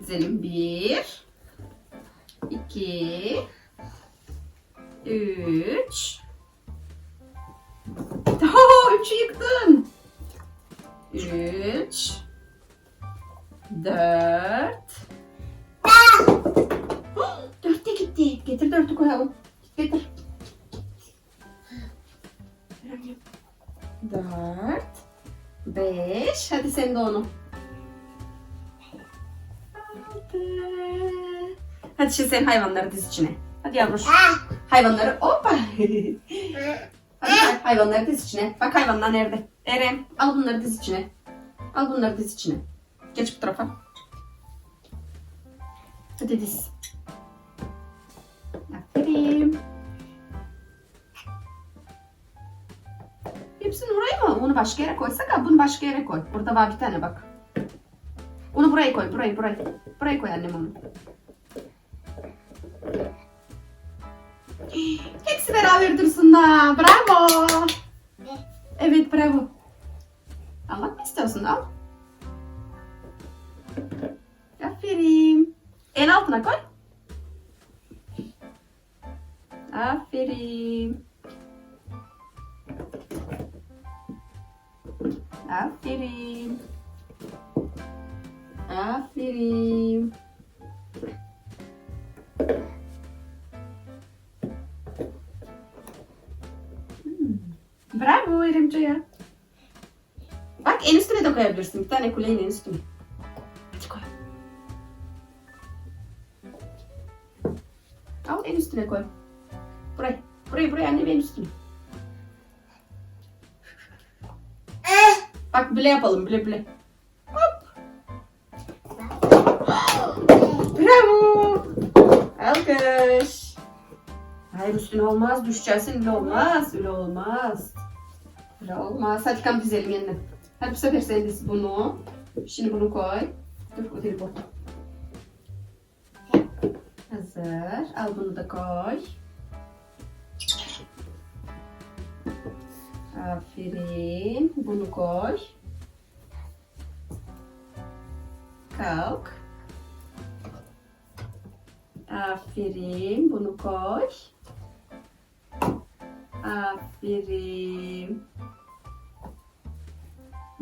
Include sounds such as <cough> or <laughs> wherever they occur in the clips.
Dizelim. Bir. iki, Üç. <laughs> Oho, üçü yıktın. Üç. Dört. <gasps> Dört de gitti. Getir dörtü koyalım. Getir. Dört. Beş. Hadi sen de onu. Hadi şimdi sen hayvanları diz içine. Hadi yavruş. Hayvanları hoppa. Hadi hay- hayvanları diz içine. Bak hayvanlar nerede? Eren al bunları diz içine. Al bunları diz içine. Geç bu tarafa. Hadi diz. Aferin. Hepsini oraya mı? Onu başka yere koysak ha bunu başka yere koy. Burada var bir tane bak. Onu buraya koy. Burayı burayı. Buraya koy annem onu. Hepsi beraber dursunlar. Bravo. Evet bravo. Almak mı istiyorsun? Al. Aferin. En altına koy. Koyabilirsin. Bir tane kuleyin en üstüne. Hadi koy. Al en üstüne koy. Buraya. Buraya buraya annem en üstüne. Bak bile yapalım bile bile. Hop. <gasps> Bravo. Alkış. Hayır üstüne olmaz. Düşeceksin öyle olmaz. Öyle olmaz. Öyle olmaz. Hadi kam dizelim yeniden. Hadi bu sefer sen diz bunu. Şimdi bunu koy. Dur değil bu. Hazır. Al bunu da koy. Aferin. Bunu koy. Kalk. Aferin. Bunu.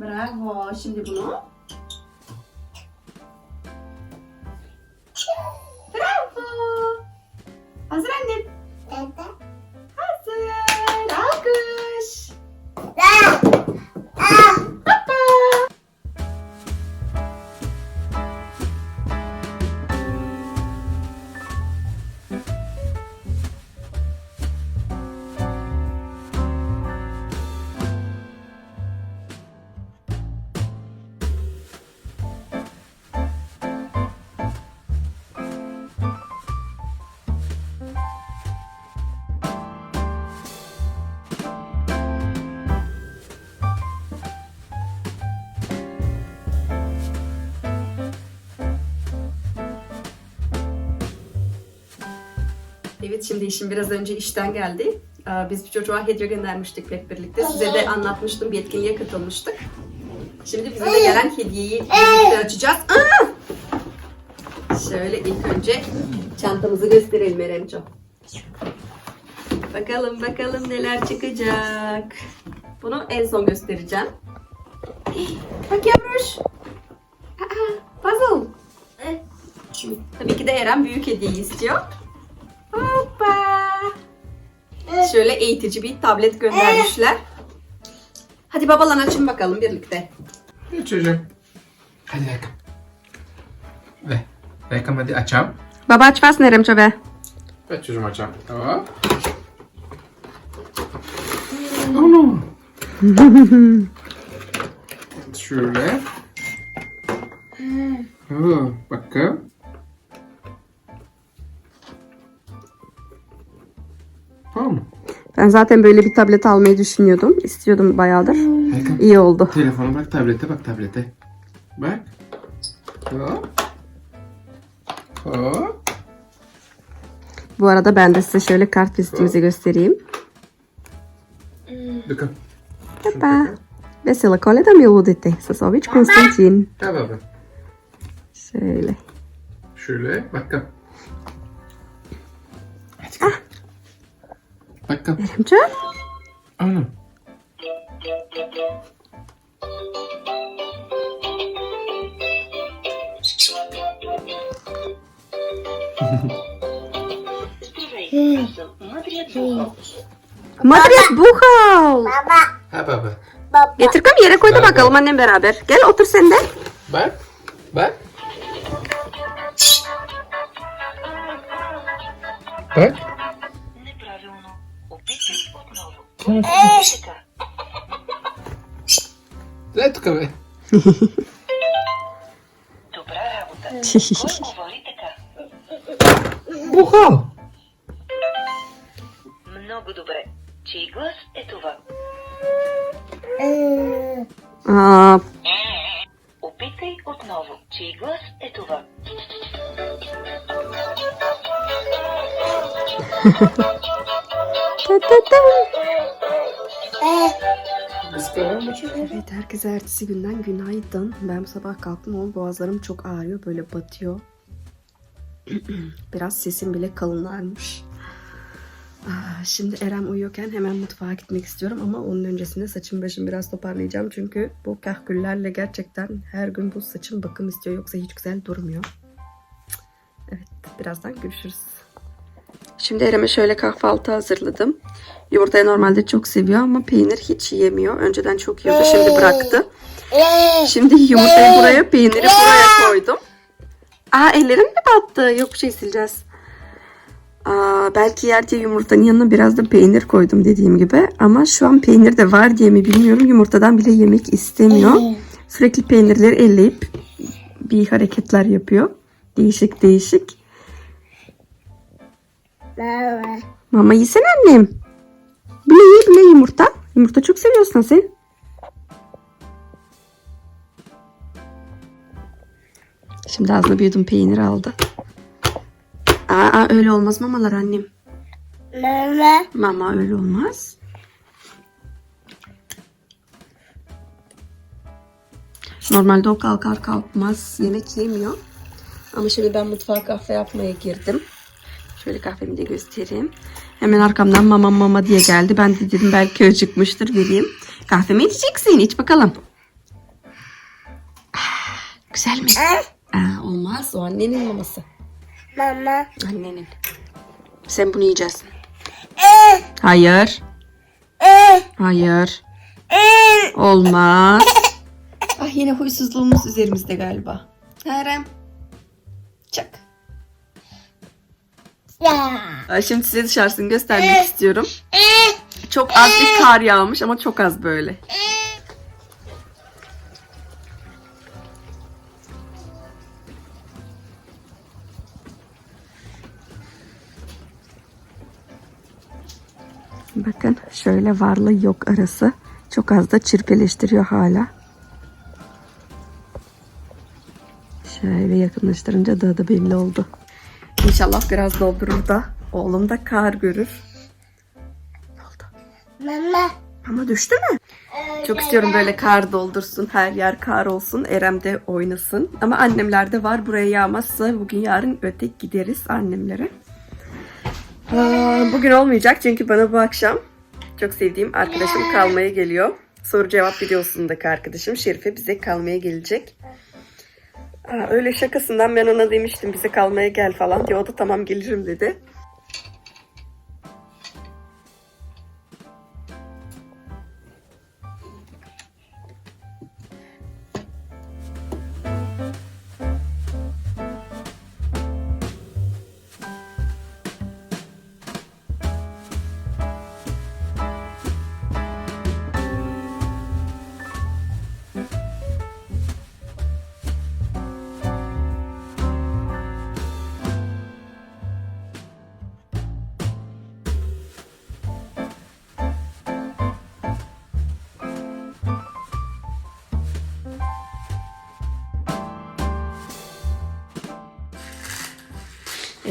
不然我心里不落。Evet şimdi işim biraz önce işten geldi. Ee, Biz bir çocuğa hediye göndermiştik hep birlikte. Size de anlatmıştım. Bir etkinliğe katılmıştık. Şimdi bize de gelen hediyeyi birlikte açacağız. Aa! Şöyle ilk önce çantamızı gösterelim Eremco. Bakalım bakalım neler çıkacak. Bunu en son göstereceğim. Bak yavruş. Puzzle. Tabii ki de Eren büyük hediyeyi istiyor. Şöyle eğitici bir tablet göndermişler. Hadi babalan açın bakalım birlikte. Ne çocuğum? Hadi Rekam. Ve. Rekam hadi açalım. Baba açmazsın Eremço be. Ver çocuğum açalım. Tamam. Onu. <laughs> Şöyle. Oo, bakın. Ben zaten böyle bir tablet almayı düşünüyordum. İstiyordum bayağıdır. Rekam. İyi oldu. Telefona bak, tablete bak, tablete. Bak. Hop. Hop. Bu arada ben de size şöyle kart vizitimizi göstereyim. Bakın. Hoppa. Vesela koleda mi udite. Sasovic Konstantin. Baba. Şöyle. Şöyle bakalım. Hadi. Bakalım. Eremcan. Anam. <laughs> Madres Buchal. Ha baba. Getir kam yere koy da bakalım annem beraber. Gel otur sen de. Bak. Bak. Bak. Отново. Така. Дай тук, бе. Добра работа. Кой говори така? Бухал. Evet herkese ertesi günden günaydın. Ben bu sabah kalktım ama boğazlarım çok ağrıyor. Böyle batıyor. <clears throat> Biraz sesim bile kalınlarmış. Ah, Şimdi Erem uyuyorken hemen mutfağa gitmek istiyorum ama onun öncesinde saçım başım biraz toparlayacağım. Çünkü bu kahküllerle gerçekten her gün bu saçım bakım istiyor. Yoksa hiç güzel durmuyor. Evet birazdan görüşürüz. Şimdi Erem'e şöyle kahvaltı hazırladım. Yumurtayı normalde çok seviyor ama peynir hiç yemiyor. Önceden çok yiyordu şimdi bıraktı. Şimdi yumurtayı buraya peyniri buraya koydum. Aa ellerim mi battı? Yok bir şey sileceğiz. Aa, belki yer diye yumurtanın yanına biraz da peynir koydum dediğim gibi. Ama şu an peynir de var diye mi bilmiyorum. Yumurtadan bile yemek istemiyor. Sürekli peynirleri elleyip bir hareketler yapıyor. Değişik değişik. Mama yesene annem. Bile ye bile yumurta. Yumurta çok seviyorsun sen. Şimdi ağzına bir yudum peynir aldı. Aa öyle olmaz mamalar annem. Mama. Mama öyle olmaz. Normalde o kalkar kalkmaz yemek yemiyor. Ama şimdi ben mutfağa kahve yapmaya girdim. Şöyle kahvemi de göstereyim. Hemen arkamdan mama mama diye geldi. Ben de dedim belki acıkmıştır vereyim. Kahvemi içeceksin. iç bakalım. Ah, Güzel mi? Aa, olmaz. O annenin maması. Mama. Annenin. Sen bunu yiyeceksin. Hayır. Hayır. Olmaz. <laughs> Ah yine huysuzluğumuz üzerimizde galiba. Harem. Çak. Ay, Şimdi size dışarısını göstermek istiyorum. Çok az bir kar yağmış ama çok az böyle. Bakın şöyle varlı yok arası. Çok az da çirpeleştiriyor hala. Şöyle yakınlaştırınca daha da belli oldu. İnşallah biraz doldurur da oğlum da kar görür. Ne oldu? Mama. Ama düştü mü? Çok istiyorum böyle kar doldursun, her yer kar olsun, Erem de oynasın. Ama annemler de var, buraya yağmazsa bugün yarın ötek gideriz annemlere. Aa, bugün olmayacak çünkü bana bu akşam çok sevdiğim arkadaşım kalmaya geliyor. Soru cevap videosundaki arkadaşım Şerife bize kalmaya gelecek. Öyle şakasından ben ona demiştim bize kalmaya gel falan diye. O da tamam gelirim dedi.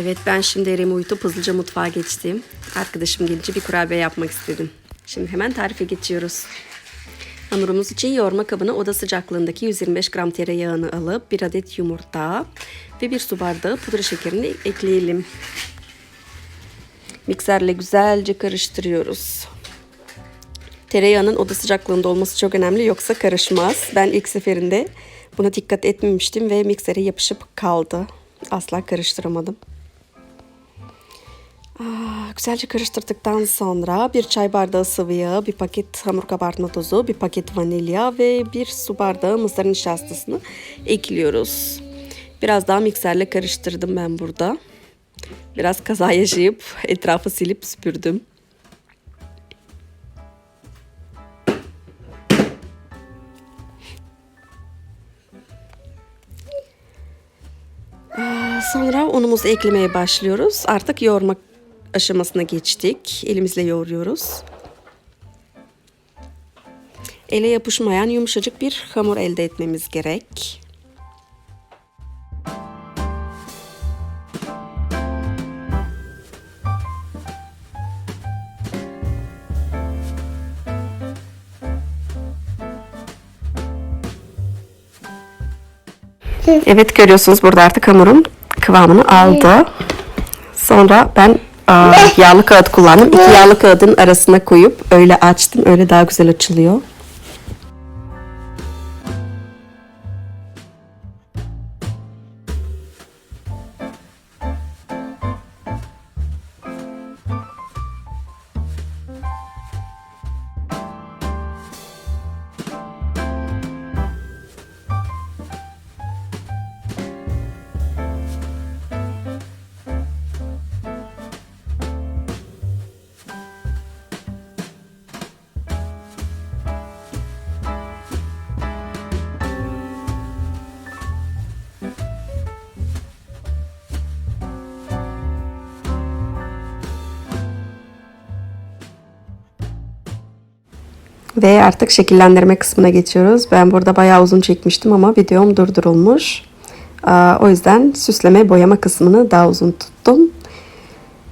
Evet ben şimdi Erem'i uyutup hızlıca mutfağa geçtim. Arkadaşım gelince bir kurabiye yapmak istedim. Şimdi hemen tarife geçiyoruz. Hamurumuz için yoğurma kabına oda sıcaklığındaki 125 gram tereyağını alıp bir adet yumurta, Ve bir su bardağı pudra şekerini ekleyelim. Mikserle güzelce karıştırıyoruz. Tereyağının oda sıcaklığında olması çok önemli yoksa karışmaz. Ben ilk seferinde buna dikkat etmemiştim ve miksere yapışıp kaldı. Asla karıştıramadım. Aa, güzelce karıştırdıktan sonra bir çay bardağı sıvı yağ, bir paket hamur kabartma tozu, bir paket vanilya ve bir su bardağı mısır nişastasını ekliyoruz. Biraz daha mikserle karıştırdım ben burada. Biraz kaza yaşayıp etrafı silip süpürdüm. Sonra unumuzu eklemeye başlıyoruz. Artık yoğurma aşamasına geçtik. Elimizle yoğuruyoruz. Ele yapışmayan yumuşacık bir hamur elde etmemiz gerek. Evet görüyorsunuz burada artık hamurum kıvamını aldı. Sonra ben aa, <laughs> yağlı kağıt kullandım. İki yağlı kağıdın arasına koyup öyle açtım. Öyle daha güzel açılıyor. Ve artık şekillendirme kısmına geçiyoruz. Ben burada bayağı uzun çekmiştim ama videom durdurulmuş. O yüzden süsleme boyama kısmını daha uzun tuttum.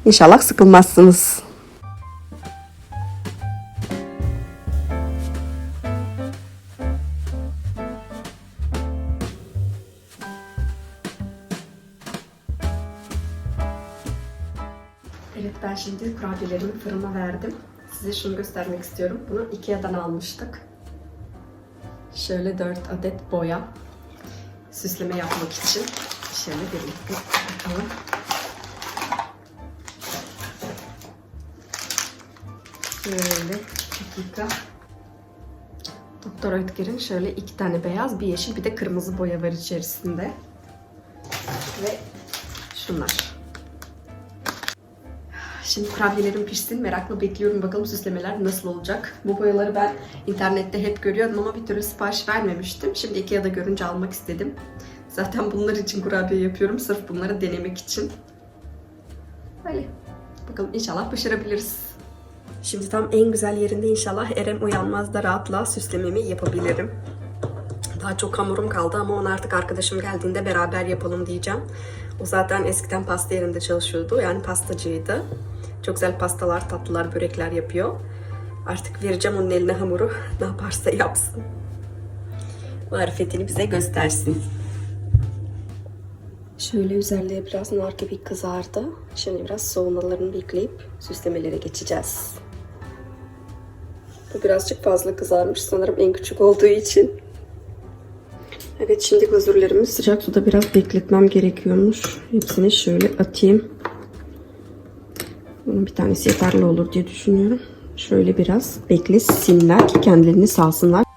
İnşallah sıkılmazsınız. Evet ben şimdi kurabiyelerimi fırına verdim. Size şunu göstermek istiyorum. Bunu Ikea'dan almıştık. Şöyle 4 adet boya. Süsleme yapmak için. Şöyle birlikte bakalım. Şöyle dakika. Doktor Oetker'in şöyle iki tane beyaz, bir yeşil, bir de kırmızı boya var içerisinde. Ve şunlar. Şimdi kurabiyelerim pişsin. Merakla bekliyorum. Bakalım süslemeler nasıl olacak. Bu boyaları ben internette hep görüyordum ama bir türlü sipariş vermemiştim. Şimdi Ikea'da görünce almak istedim. Zaten bunlar için kurabiye yapıyorum. Sırf bunları denemek için. Öyle. Bakalım inşallah başarabiliriz. Şimdi tam en güzel yerinde inşallah Erem uyanmaz da rahatla süslememi yapabilirim. Daha çok hamurum kaldı ama onu artık arkadaşım geldiğinde beraber yapalım diyeceğim. O zaten eskiden pasta yerinde çalışıyordu. Yani pastacıydı. Çok güzel pastalar, tatlılar, börekler yapıyor. Artık vereceğim onun eline hamuru. <laughs> Ne yaparsa yapsın. Marifetini bize göstersin. Şöyle üzerleri biraz nar gibi kızardı. Şimdi biraz soğumalarını bekleyip süslemelere geçeceğiz. Bu birazcık fazla kızarmış sanırım en küçük olduğu için. Evet şimdi glazürlerimi sıcak suda biraz bekletmem gerekiyormuş. Hepsini şöyle atayım. Bunun bir tanesi yeterli olur diye düşünüyorum. Şöyle biraz beklesinler ki kendilerini salsınlar.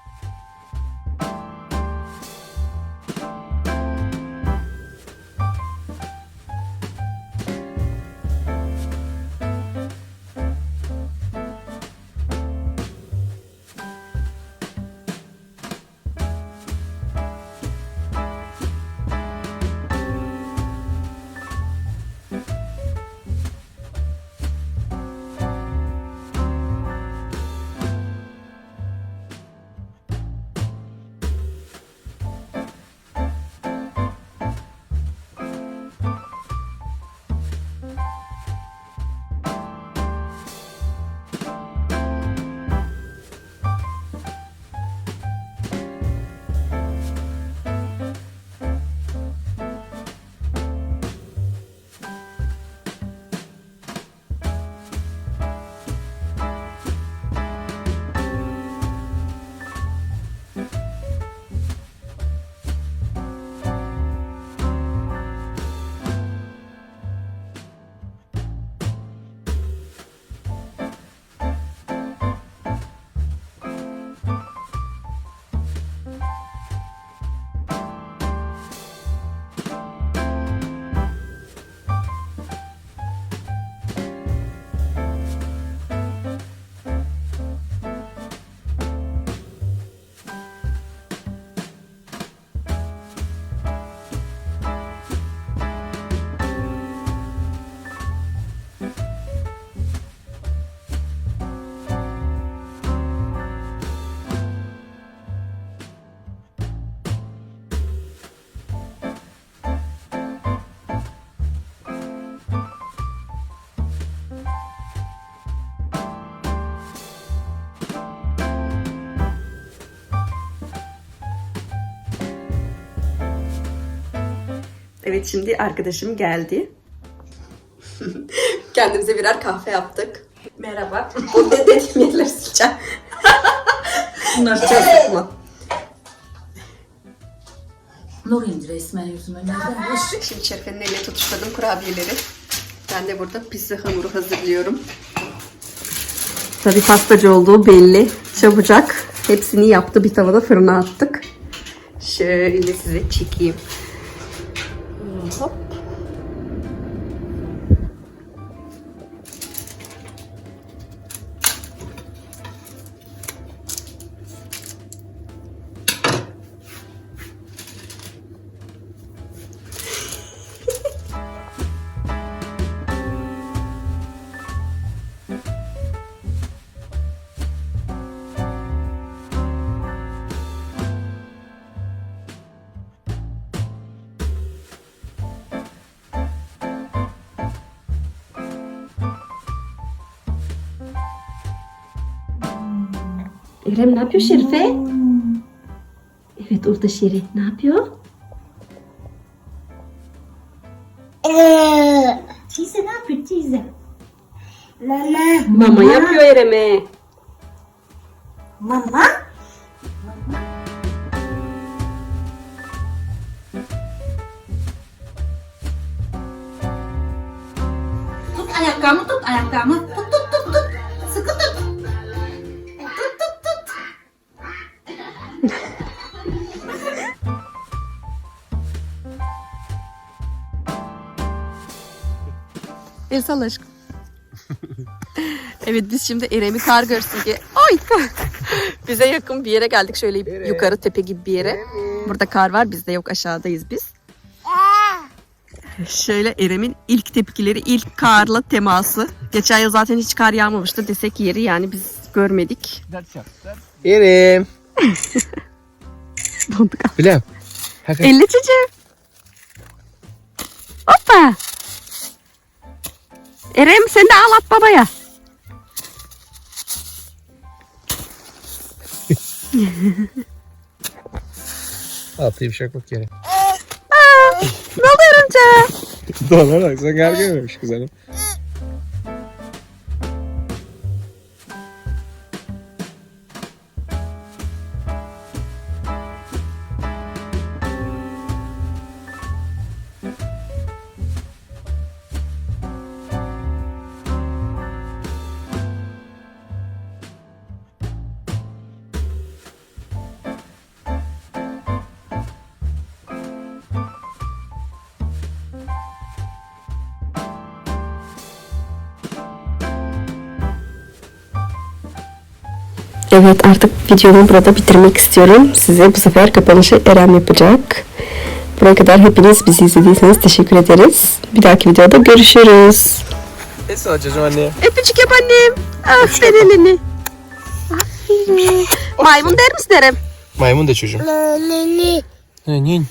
Evet şimdi arkadaşım geldi. <laughs> Kendimize birer kahve yaptık. Merhaba. Bu ne dediğim yerleri sileceğim. <laughs> Bunlar çok sıkma. Nur indi resmen yüzüme. Nereden boş? Şimdi Şerife'nin eline tutuşturdım kurabiyeleri. Ben de burada pizza hamuru hazırlıyorum. Tabii pastacı olduğu belli. Çabucak. Hepsini yaptı. Bir tavada fırına attık. Şöyle size çekeyim. İrem ne yapıyor Şerife? Evet orada Şeri. Ne yapıyor? Ee, Teyze ne yapıyor teyze? Mama. Mama yapıyor İrem'e. El salla aşkım. evet biz şimdi Erem'i kar görsün diye. Ay! Bize yakın bir yere geldik. Şöyle yukarı tepe gibi bir yere. Burada kar var. Bizde yok aşağıdayız biz. Şöyle Erem'in ilk tepkileri, ilk karla teması. Geçen yıl zaten hiç kar yağmamıştı desek yeri yani biz görmedik. İrem. Donduk. Hadi. Elli çocuğum. Hoppa. Erem sen de ağlat babaya. <laughs> Atayım şakmak yere. Ne oluyor amca? <laughs> Dolar bak sen kar görmemiş Evet artık videomu burada bitirmek istiyorum. Size bu sefer kapanışı Eren yapacak. Buraya kadar hepiniz bizi izlediyseniz teşekkür ederiz. Bir dahaki videoda görüşürüz. Ne soracağım anne? Öpücük yap annem. Aferin elini. Aferin. Maymun der misin Eren? Maymun da çocuğum. Ne, ne?